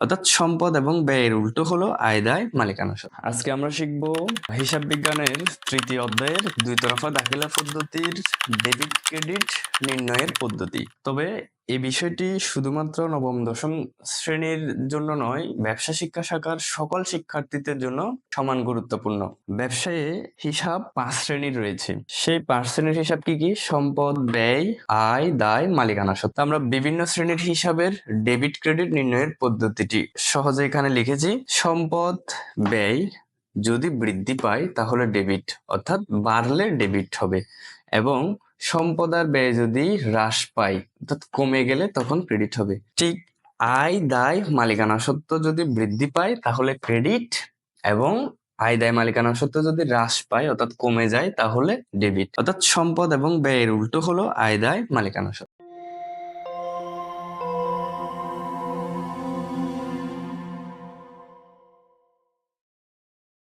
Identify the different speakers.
Speaker 1: অর্থাৎ সম্পদ এবং ব্যয়ের উল্টো হলো আয়দায় মালিকানা আজকে আমরা শিখব হিসাব বিজ্ঞানের তৃতীয় অধ্যায়ের দুই তরফা দাখিলা পদ্ধতির ডেবিট ক্রেডিট নির্ণয়ের পদ্ধতি। তবে এই বিষয়টি শুধুমাত্র নবম, দশম শ্রেণির জন্য নয়, ব্যবসা শিক্ষা শাখার সকল শিক্ষার্থীদের জন্য সমান গুরুত্বপূর্ণ। ব্যবসায়ে হিসাব পাঁচ শ্রেণির রয়েছে। সেই পাঁচ শ্রেণির হিসাব কি কি? সম্পদ, ব্যয়, আয়, দায়, মালিকানা সত্ত্ব। আমরা বিভিন্ন শ্রেণির হিসাবের ডেবিট ক্রেডিট নির্ণয়ের পদ্ধতিটি সহজে এখানে লিখেছি। সম্পদ, ব্যয় যদি বৃদ্ধি পায় তাহলে ডেবিট, অর্থাৎ বাড়লে ডেবিট হবে। এবং সম্পদ আর ব্যয় যদি হ্রাস পায়, অর্থাৎ কমে গেলে তখন ক্রেডিট হবে। ঠিক আয় দায় মালিকানা সত্ত্ব যদি বৃদ্ধি পায়, তাহলে ক্রেডিট এবং আয় দায় মালিকানা সত্ত্ব যদি হ্রাস পায়, অর্থাৎ কমে যায়, তাহলে ডেবিট অর্থাৎ সম্পদ এবং ব্যয়ের উল্টো হলো আয় দায় মালিকানা সত্ত্ব।